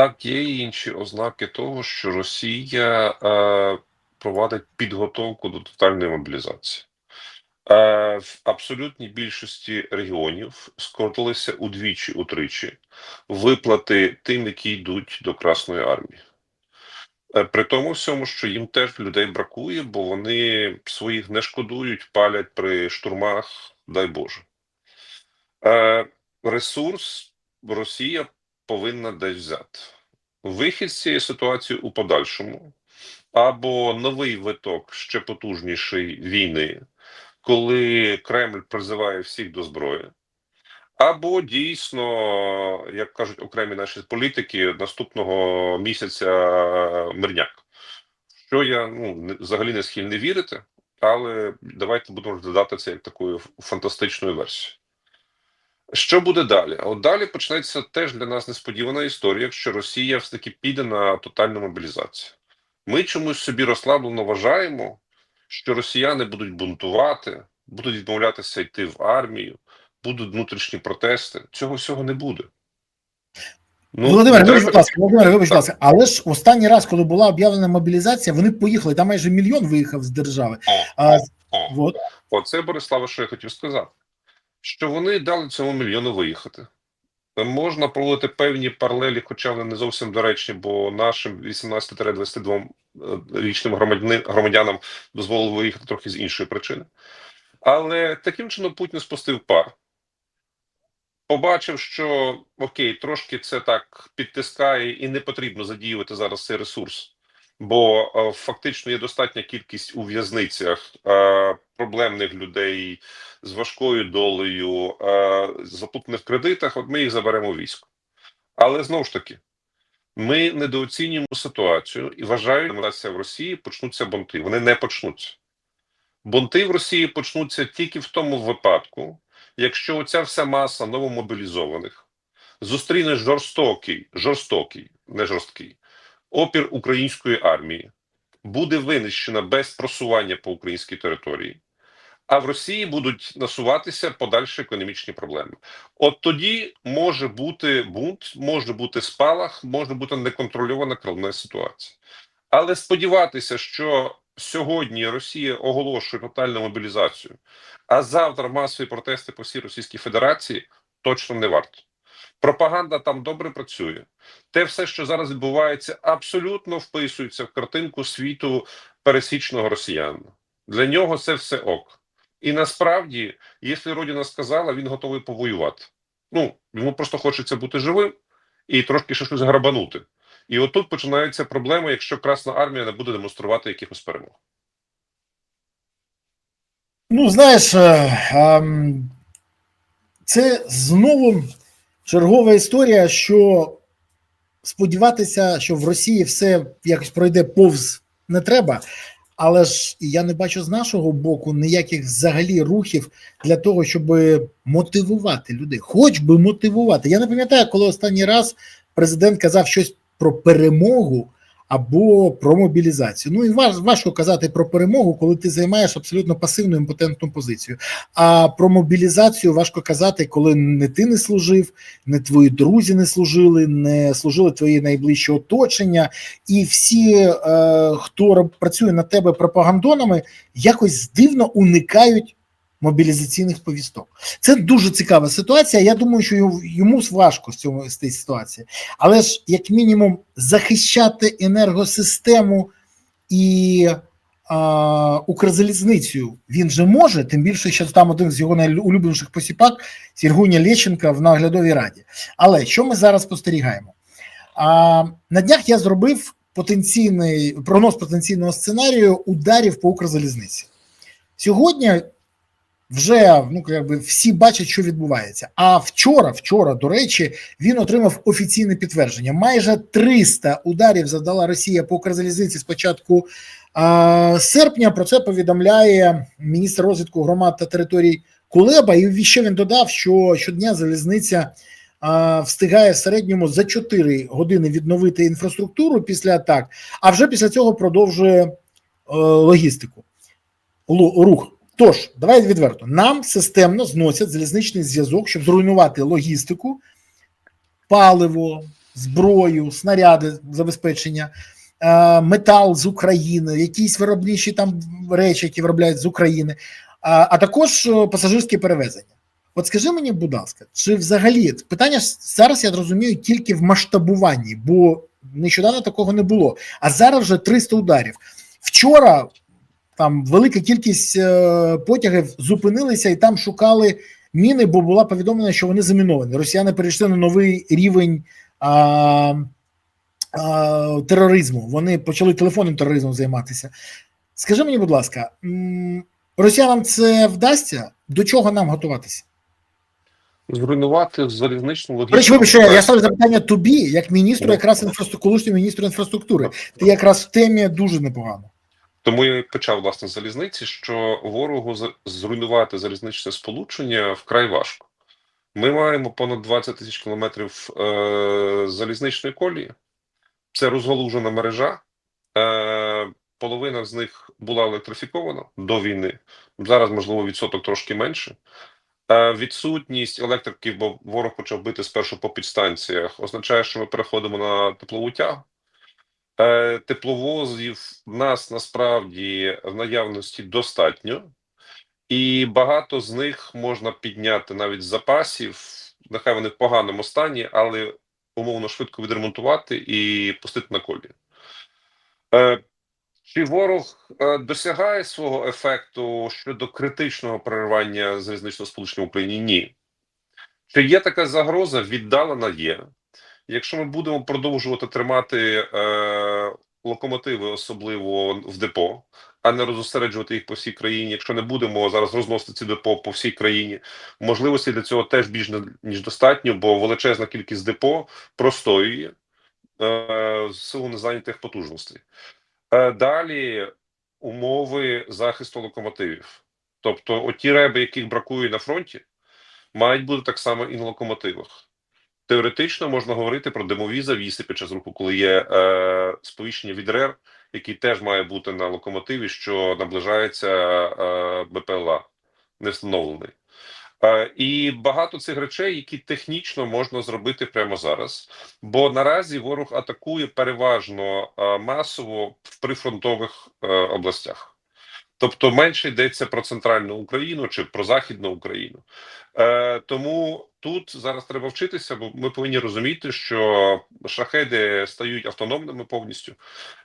Так, є і інші ознаки того, що Росія е, провадить підготовку до тотальної мобілізації. Е, в абсолютній більшості регіонів скоротилися удвічі-утричі виплати тим, які йдуть до Красної армії. Е, При тому всьому, що їм теж людей бракує, бо вони своїх не шкодують, палять при штурмах, дай Боже. Е, ресурс Росія повинна десь взяти. Вихід з цієї ситуації у подальшому, або новий виток ще потужнішої війни, коли Кремль призиває всіх до зброї, або дійсно, як кажуть окремі наші політики, наступного місяця мирняк. Що я ну, взагалі не схильний вірити, але давайте будемо розглядати це як такою фантастичною версією. Що буде далі? От далі почнеться теж для нас несподівана історія, якщо Росія все таки піде на тотальну мобілізацію. Ми чомусь собі розслаблено вважаємо, що росіяни будуть бунтувати, будуть відмовлятися йти в армію, будуть внутрішні протести. Цього всього не буде. Ну, Володимир, вибач, будь ласка, Володимир, вибач, будь ласка, але ж останній раз, коли була об'явлена мобілізація, вони поїхали. Там майже мільйон виїхав з держави. О, А, о. от. Оце Бориславе, що я хотів сказати, що вони дали цьому мільйону виїхати. Можна проводити певні паралелі, хоча вони не зовсім доречні, бо нашим 18-22 річним громадянам дозволили виїхати трохи з іншої причини. Але таким чином Путін спустив пар. Побачив, що окей, трошки це так підтискає, і не потрібно задіювати зараз цей ресурс, бо е, фактично є достатня кількість у в'язницях е, проблемних людей з важкою долею, е, запутаних в кредитах. От ми їх заберемо у військо. Але знову ж таки, ми недооцінюємо ситуацію і вважаємо, що в Росії почнуться бунти. Вони не почнуться. Бунти в Росії почнуться тільки в тому випадку, якщо оця вся маса новомобілізованих зустріне жорстокий, жорстокий, не жорсткий опір української армії, буде винищена без просування по українській території, а в Росії будуть насуватися подальші економічні проблеми. От тоді може бути бунт, може бути спалах, може бути неконтрольована кровна ситуація. Але сподіватися, що сьогодні Росія оголошує тотальну мобілізацію, а завтра масові протести по всій Російській Федерації точно не варто. Пропаганда там добре працює. Те все, що зараз відбувається, абсолютно вписується в картинку світу пересічного росіянина. Для нього це все ок. І насправді, якщо Родина сказала, він готовий повоювати. Ну, йому просто хочеться бути живим і трошки ще щось грабанути. І отут починаються проблеми, якщо Красна армія не буде демонструвати якихось перемог. Ну, знаєш, е, ем, це знову чергова історія, що сподіватися, що в Росії все якось пройде повз не треба. Але ж я не бачу з нашого боку ніяких взагалі рухів для того, щоб мотивувати людей, хоч би мотивувати. Я не пам'ятаю, коли останній раз президент казав щось про перемогу або про мобілізацію. Ну і важ, важко казати про перемогу, коли ти займаєш абсолютно пасивну імпотентну позицію. А про мобілізацію важко казати, коли не ти не служив, не твої друзі не служили, не служили твої найближчі оточення, і всі, е, хто працює на тебе пропагандонами, якось дивно уникають мобілізаційних повісток. Це дуже цікава ситуація. Я думаю, що йому- важко з цього з цієї ситуації, але ж як мінімум захищати енергосистему і а, Укрзалізницю він же може, тим більше, що там один з його найулюбленіших посіпак Сергуня Лещенка в наглядовій раді. Але що ми зараз спостерігаємо? А, на днях я зробив потенційний прогноз потенційного сценарію ударів по Укрзалізниці. Сьогодні вже ну якби всі бачать, що відбувається. А вчора, вчора, до речі, він отримав офіційне підтвердження. Майже 300 ударів завдала Росія по Укрзалізниці з початку а, серпня. Про це повідомляє міністр розвитку громад та територій Кулеба. І ще він додав, що щодня залізниця встигає в середньому за 4 години відновити інфраструктуру після атак, а вже після цього продовжує е, логістику. Лу- рух. Тож, давай відверто. Нам системно зносять залізничний зв'язок, щоб зруйнувати логістику, паливо, зброю, снаряди забезпечення, е, метал з України, якісь виробничі там речі, які виробляють з України, а, також е, пасажирські перевезення. От скажи мені, будь ласка, чи взагалі питання зараз я розумію тільки в масштабуванні, бо нещодавно такого не було. А зараз вже 300 ударів. Вчора там велика кількість е, потягів зупинилися і там шукали міни, бо була повідомлена, що вони заміновані. Росіяни перейшли на новий рівень а, а, тероризму. Вони почали телефонним тероризмом займатися. Скажи мені, будь ласка, росіянам це вдасться? До чого нам готуватися? Зруйнувати залізничну До речі, вибач, я, я ставлю запитання тобі, як міністру, якраз інфраструктури, колишньому міністру інфраструктури. Ти якраз в темі дуже непогано. Тому я і почав власне з залізниці, що ворогу зруйнувати залізничне сполучення вкрай важко. Ми маємо понад 20 тисяч кілометрів е, залізничної колії. Це розгалужена мережа. Е, половина з них була електрифікована до війни. Зараз, можливо, відсоток трошки менше. Е, відсутність електриків, бо ворог почав бити спершу по підстанціях, означає, що ми переходимо на теплову тягу. Е, Тепловозів в нас насправді в наявності достатньо, і багато з них можна підняти навіть з запасів. Нехай вони в поганому стані, але умовно швидко відремонтувати і пустити на колію. Е, Чи ворог е, досягає свого ефекту щодо критичного перервання залізничного сполучення в Україні? Ні. Чи є така загроза? Віддалена є. Якщо ми будемо продовжувати тримати е, локомотиви, особливо в депо, а не розосереджувати їх по всій країні, якщо не будемо зараз розносити ці депо по всій країні, можливості для цього теж більш ніж достатньо, бо величезна кількість депо простоює е, з силу незайнятих потужностей. Е, далі умови захисту локомотивів. Тобто, оті реби, яких бракує на фронті, мають бути так само і на локомотивах. Теоретично можна говорити про димові завіси під час руху, коли є е, сповіщення від РЕР, який теж має бути на локомотиві, що наближається е, БПЛА, не встановлений. Е, і багато цих речей, які технічно можна зробити прямо зараз. Бо наразі ворог атакує переважно е, масово в прифронтових е, областях. Тобто менше йдеться про центральну Україну чи про західну Україну. Е, тому тут зараз треба вчитися, бо ми повинні розуміти, що шахеди стають автономними повністю,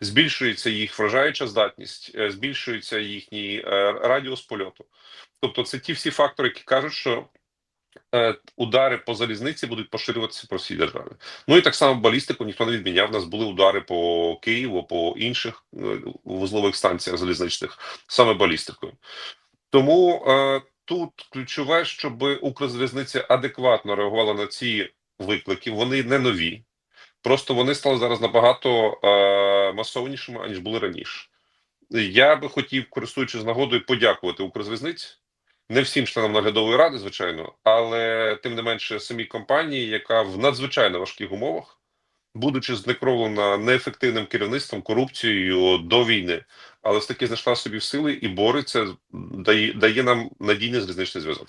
збільшується їх вражаюча здатність, е, збільшується їхній е, радіус польоту. Тобто, це ті всі фактори, які кажуть, що е, удари по залізниці будуть поширюватися по всій державі. Ну і так само балістику ніхто не відміняв. У нас були удари по Києву, по інших вузлових станціях залізничних, саме балістикою. Тому тут ключове, щоб Укрзалізниця адекватно реагувала на ці виклики. Вони не нові, просто вони стали зараз набагато е, масовнішими аніж були раніше. Я би хотів, користуючись нагодою, подякувати Укрзалізниці. Не всім членам наглядової ради, звичайно, але тим не менше самій компанії, яка в надзвичайно важких умовах, будучи знекровлена неефективним керівництвом, корупцією до війни, але все таки знайшла собі сили і бореться, дає, дає нам надійний залізничний зв'язок.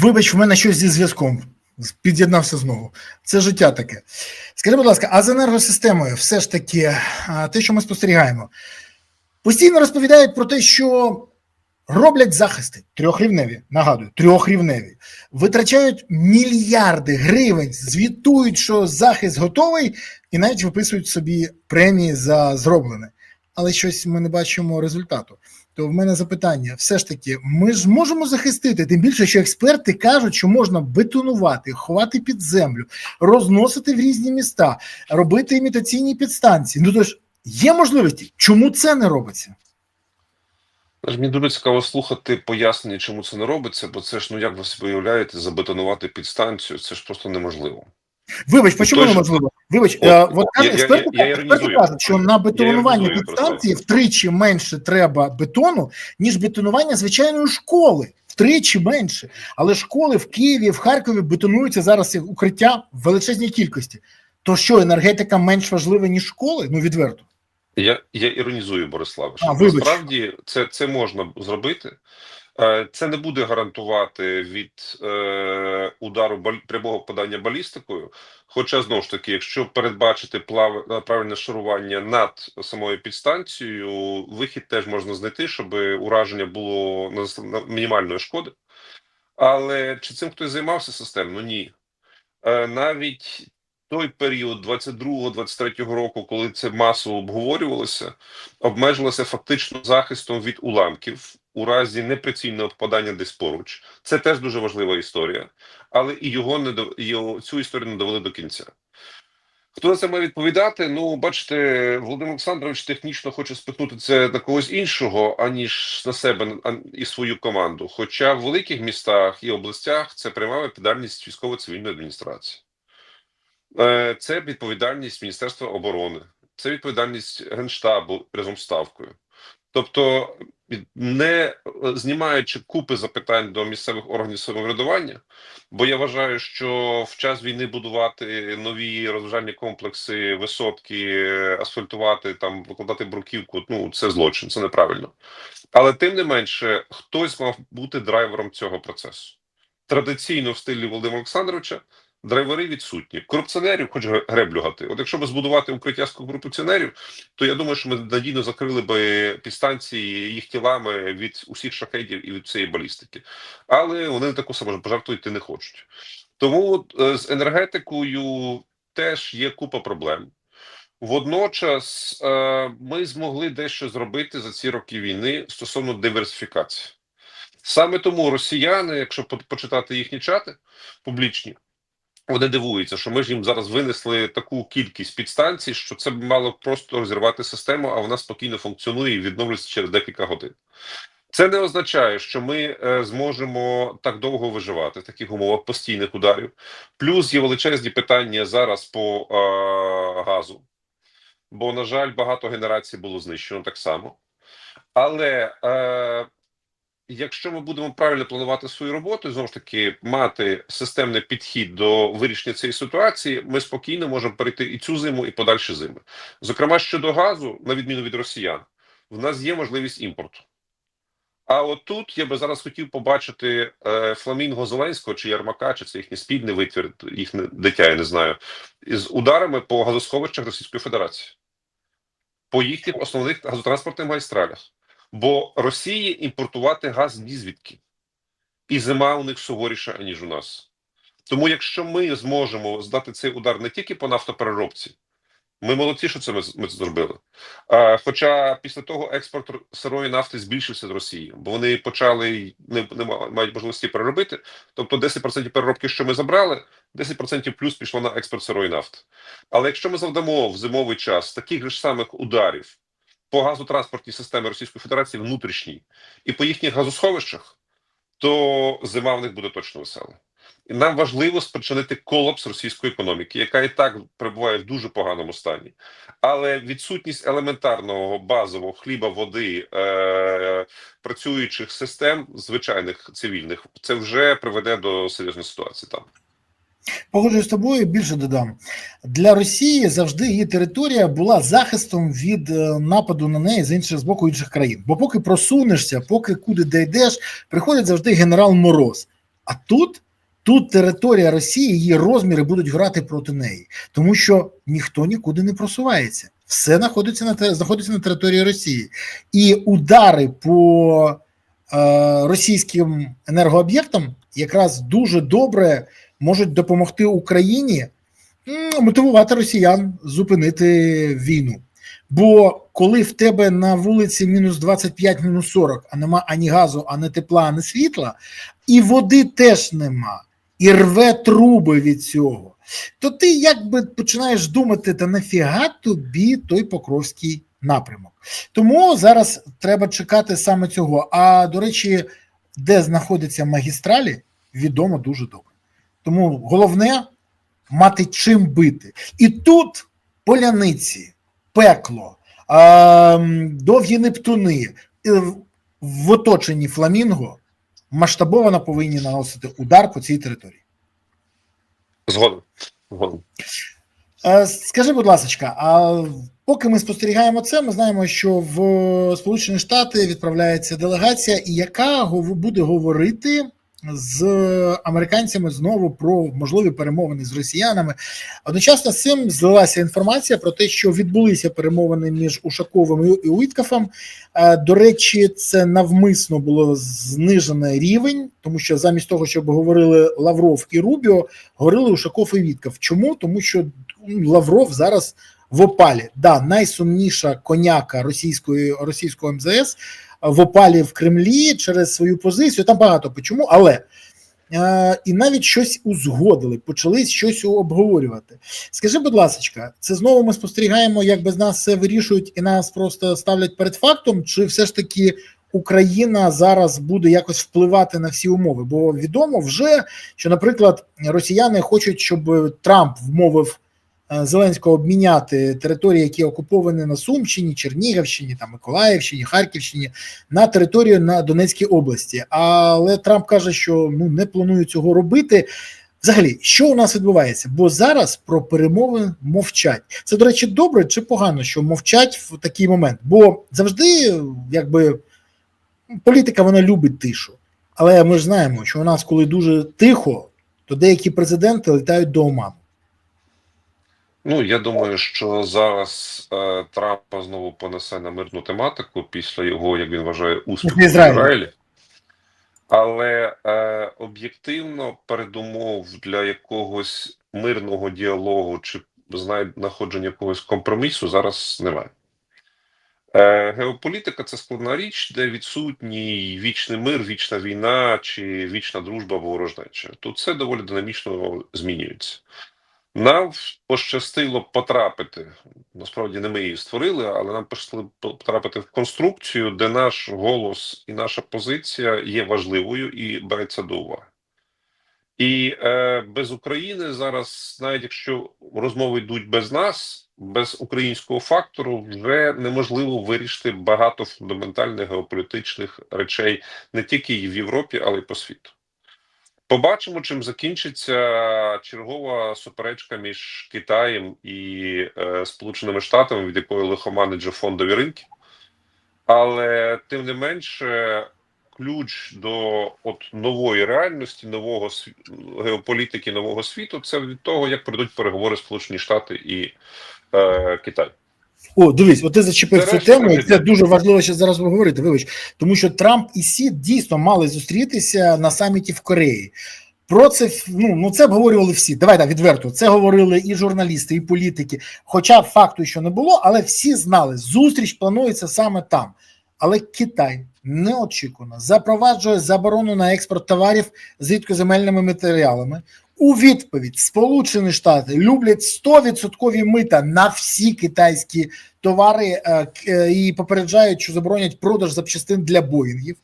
Вибач, в мене щось зі зв'язком. Під'єднався знову. Це життя таке. Скажи, будь ласка, а з енергосистемою все ж таки, те, що ми спостерігаємо, постійно розповідають про те, що роблять захисти трьохрівневі, нагадую, трьохрівневі, витрачають мільярди гривень, звітують, що захист готовий, і навіть виписують собі премії за зроблене. Але щось ми не бачимо результату. То в мене запитання: все ж таки, ми ж можемо захистити, тим більше, що експерти кажуть, що можна бетонувати, ховати під землю, розносити в різні міста, робити імітаційні підстанції. Ну тож є можливості, чому це не робиться? Мені дуже цікаво слухати пояснення, чому це не робиться, бо це ж ну як ви собі уявляєте, забетонувати підстанцію, це ж просто неможливо. Вибач, по чому неможливо? Вибач, От, е, от там я- я- експерти, я- я експерти іронізую. кажуть, що на бетонування підстанції втричі менше треба бетону, ніж бетонування звичайної школи. Втричі менше. Але школи в Києві, в Харкові бетонуються зараз укриття в величезній кількості. то що енергетика менш важлива, ніж школи? Ну відверто. Я, я іронізую, Бориславе. А, вибач. Насправді це, це можна зробити. Е, Це не буде гарантувати від е, удару прямого подання балістикою. Хоча знову ж таки, якщо передбачити плав, е, правильне шарування над самою підстанцією, вихід теж можна знайти, щоб ураження було на, на мінімальної шкоди. Але чи цим хтось займався системно? Ні. Е, Навіть той період 22-23 року, коли це масово обговорювалося, обмежилося фактично захистом від уламків у разі неприцільного попадання десь поруч. Це теж дуже важлива історія, але і його не до його, цю історію не довели до кінця. Хто за це має відповідати? Ну, бачите, Володимир Олександрович технічно хоче спихнути це на когось іншого, аніж на себе і свою команду. Хоча в великих містах і областях це пряма відповідальність військово-цивільної адміністрації. Е, Це відповідальність Міністерства оборони, це відповідальність Генштабу разом з ставкою. Тобто, не е, знімаючи купи запитань до місцевих органів самоврядування, бо я вважаю, що в час війни будувати нові розважальні комплекси, висотки, асфальтувати там, викладати бруківку ну це злочин, це неправильно. Але тим не менше, хтось мав бути драйвером цього процесу. Традиційно в стилі Володимира Олександровича драйвери відсутні. Корупціонерів хоч греблю гати. От якщо б збудувати укриття з корупціонерів, то я думаю, що ми надійно закрили би підстанції їх тілами від усіх шахедів і від цієї балістики. Але вони таку саму пожертву йти не хочуть. Тому е, з енергетикою теж є купа проблем. Водночас е, ми змогли дещо зробити за ці роки війни стосовно диверсифікації. Саме тому росіяни, якщо почитати їхні чати публічні, вони дивуються, що ми ж їм зараз винесли таку кількість підстанцій, що це б мало просто розірвати систему, а вона спокійно функціонує і відновлюється через декілька годин. Це не означає, що ми е, зможемо так довго виживати в таких умовах постійних ударів. Плюс є величезні питання зараз по е, газу, бо, на жаль, багато генерацій було знищено так само. Але е, якщо ми будемо правильно планувати свою роботу, знову ж таки мати системний підхід до вирішення цієї ситуації, ми спокійно можемо перейти і цю зиму, і подальші зими. Зокрема, щодо газу, на відміну від росіян, в нас є можливість імпорту. А от тут я би зараз хотів побачити е, Фламінго Зеленського чи Ярмака, чи це їхній спільний витвір, їхнє дитя, я не знаю, із ударами по газосховищах Російської Федерації, по їхніх основних газотранспортних магістралях. Бо Росії імпортувати газ ні звідки, і зима у них суворіша, ніж у нас. Тому, якщо ми зможемо здати цей удар не тільки по нафтопереробці, ми молодці, що це ми, ми це зробили. А, хоча після того експорт сирої нафти збільшився з Росії, бо вони почали не, не мають можливості переробити. Тобто 10% переробки, що ми забрали, 10% плюс пішло на експорт сирої нафти. Але якщо ми завдамо в зимовий час таких ж самих ударів по газотранспортній системі Російської Федерації внутрішній і по їхніх газосховищах, то зима в них буде точно весела. І нам важливо спричинити колапс російської економіки, яка і так перебуває в дуже поганому стані. Але відсутність елементарного базового хліба, води, е- працюючих систем, звичайних цивільних, це вже приведе до серйозної ситуації там. Погоджуюсь з тобою, більше додам. Для Росії завжди її територія була захистом від е, нападу на неї з іншого з боку інших країн. Бо поки просунешся, поки куди дійдеш, приходить завжди генерал Мороз. А тут, тут територія Росії, її розміри будуть грати проти неї, тому що ніхто нікуди не просувається. Все знаходиться на знаходиться на території Росії, і удари по е, російським енергооб'єктам якраз дуже добре можуть допомогти Україні мотивувати росіян зупинити війну. Бо коли в тебе на вулиці мінус 25, мінус 40, а нема ані газу, ані тепла, ані світла, і води теж нема, і рве труби від цього, то ти якби починаєш думати, та нафіга тобі той Покровський напрямок. Тому зараз треба чекати саме цього. А до речі, де знаходяться магістралі, відомо дуже добре. Тому головне мати чим бити. І тут поляниці, пекло, довгі нептуни е, в- оточенні фламінго масштабовано повинні наносити удар по цій території. Згодом. Згодом. Е, Скажи, будь ласка, а поки ми спостерігаємо це, ми знаємо, що в Сполучені Штати відправляється делегація, яка буде говорити з американцями знову про можливі перемовини з росіянами. Одночасно з цим злилася інформація про те, що відбулися перемовини між Ушаковим і Уіткафом. Е, До речі, це навмисно було знижений рівень, тому що замість того, щоб говорили Лавров і Рубіо, говорили Ушаков і Вітков. Чому? Тому що Лавров зараз в опалі. Да, найсумніша коняка російської російського МЗС в опалі в Кремлі через свою позицію. Там багато чому, але. Е, і навіть щось узгодили, почали щось обговорювати. Скажи, будь ласка, це знову ми спостерігаємо, як без нас все вирішують і нас просто ставлять перед фактом, чи все ж таки Україна зараз буде якось впливати на всі умови? Бо відомо вже, що, наприклад, росіяни хочуть, щоб Трамп вмовив Зеленського обміняти території, які окуповані на Сумщині, Чернігівщині, там Миколаївщині, Харківщині, на територію на Донецькій області. Але Трамп каже, що ну не планує цього робити. Взагалі, що у нас відбувається? Бо зараз про перемови мовчать. Це, до речі, добре чи погано, що мовчать в такий момент? Бо завжди, якби політика вона любить тишу. Але ми ж знаємо, що у нас, коли дуже тихо, то деякі президенти літають до оману. Ну, я думаю, що зараз е, Трампа знову понесе на мирну тематику після його, як він вважає, успіху в Ізраїлі. Але е, об'єктивно передумов для якогось мирного діалогу чи знаходження якогось компромісу зараз немає. Е, геополітика це складна річ, де відсутній вічний мир, вічна війна чи вічна дружба або ворожнеча. Тут все доволі динамічно змінюється. Нам пощастило потрапити. Насправді не ми її створили, але нам пощастило потрапити в конструкцію, де наш голос і наша позиція є важливою і береться до уваги. І е, без України зараз, навіть якщо розмови йдуть без нас, без українського фактору, вже неможливо вирішити багато фундаментальних геополітичних речей не тільки в Європі, але й по світу. Побачимо, чим закінчиться чергова суперечка між Китаєм і е, Сполученими Штатами, від якої лихоманить фондові ринки. Але тим не менше, ключ до от нової реальності, нового геополітики, нового світу це від того, як пройдуть переговори Сполучені Штати і е, Китай. О, дивись, от ти зачепив цю тему, і це дуже важливо ще зараз поговорити. Вибач, тому що Трамп і Сі дійсно мали зустрітися на саміті в Кореї. Про це ну, ну це обговорювали всі. Давай так, відверто. Це говорили і журналісти, і політики. Хоча факту, що не було, але всі знали, зустріч планується саме там. Але Китай неочікувано запроваджує заборону на експорт товарів з рідкоземельними матеріалами. У відповідь Сполучені Штати люблять 100% мита на всі китайські товари е, е, і попереджають, що заборонять продаж запчастин для боїнгів.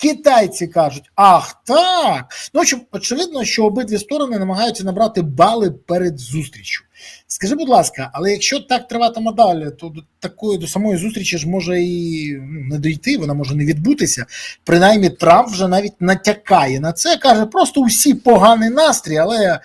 Китайці кажуть: ах, так. Ну, що, очевидно, що обидві сторони намагаються набрати бали перед зустрічю. Скажи, будь ласка, але якщо так триватиме далі, то до такої до самої зустрічі ж може і ну, не дійти, вона може не відбутися. Принаймні, Трамп вже навіть натякає на це, каже, просто усі поганий настрій, але.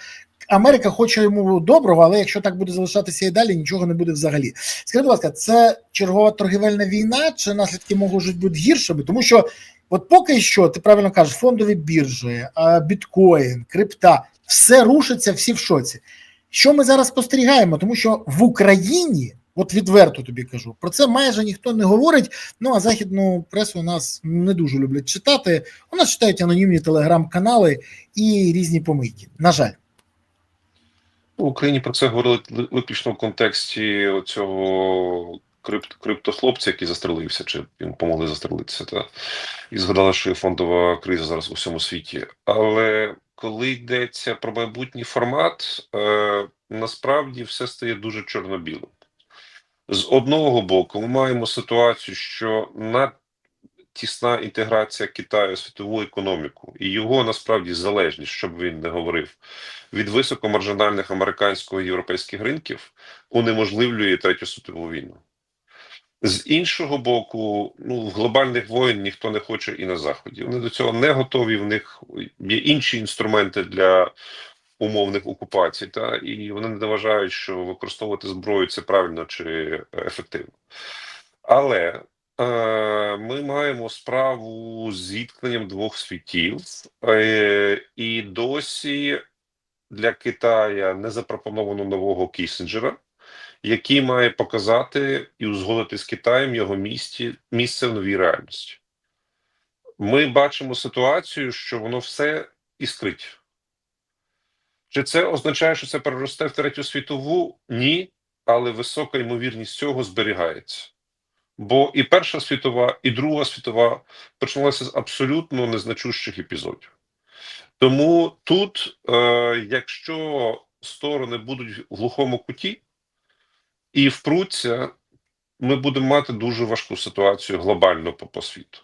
Америка хоче йому доброго, але якщо так буде залишатися і далі, нічого не буде взагалі. Скажи, будь ласка, це чергова торгівельна війна, чи наслідки можуть бути гіршими? Тому що, от поки що, ти правильно кажеш, фондові біржі, біткоін, крипта, все рушиться, всі в шоці. Що ми зараз спостерігаємо? Тому що в Україні, от відверто тобі кажу, про це майже ніхто не говорить. Ну а західну пресу нас не дуже люблять читати. У нас читають анонімні телеграм-канали і різні помийки. На жаль. В Україні про це говорили виключно в контексті цього крипт, криптохлопця, який застрелився, чи він помогли застрелитися, та і згадали, що фондова криза зараз у всьому світі. Але коли йдеться про майбутній формат, е, насправді все стає дуже чорно-білим. З одного боку, ми маємо ситуацію, що на тісна інтеграція Китаю у світову економіку і його насправді залежність, щоб він не говорив, від високомаржинальних американського і європейських ринків унеможливлює третю світову війну. З іншого боку, ну в глобальних воєн ніхто не хоче і на заході. Вони до цього не готові. В них є інші інструменти для умовних окупацій, та і вони не вважають, що використовувати зброю це правильно чи ефективно. Але е, ми маємо справу з зіткненням двох світів, е, і досі для Китая не запропоновано нового Кісінджера, який має показати і узгодити з Китаєм його місці, місце в новій реальності. Ми бачимо ситуацію, що воно все іскрить. Чи це означає, що це переросте в третю світову? Ні, але висока ймовірність цього зберігається. Бо і Перша світова, і Друга світова почалася з абсолютно незначущих епізодів. Тому тут, е, якщо сторони будуть в глухому куті і впруться, ми будемо мати дуже важку ситуацію глобально по, по світу.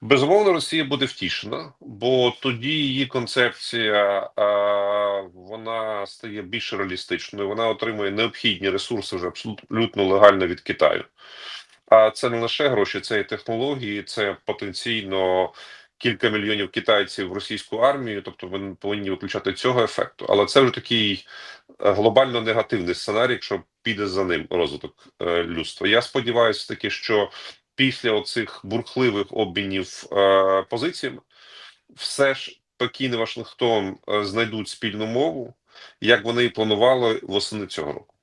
Безумовно, Росія буде втішена, бо тоді її концепція а, вона стає більш реалістичною. Вона отримує необхідні ресурси вже абсолютно легально від Китаю. А це не лише гроші, це і технології, це потенційно кілька мільйонів китайців в російську армію. Тобто, вони повинні виключати цього ефекту. Але це вже такий е, глобально негативний сценарій, якщо піде за ним розвиток е, людства. Я сподіваюся, таки, що після оцих бурхливих обмінів е, позиціями, все ж Пекін і Вашингтон знайдуть спільну мову, як вони і планували восени цього року.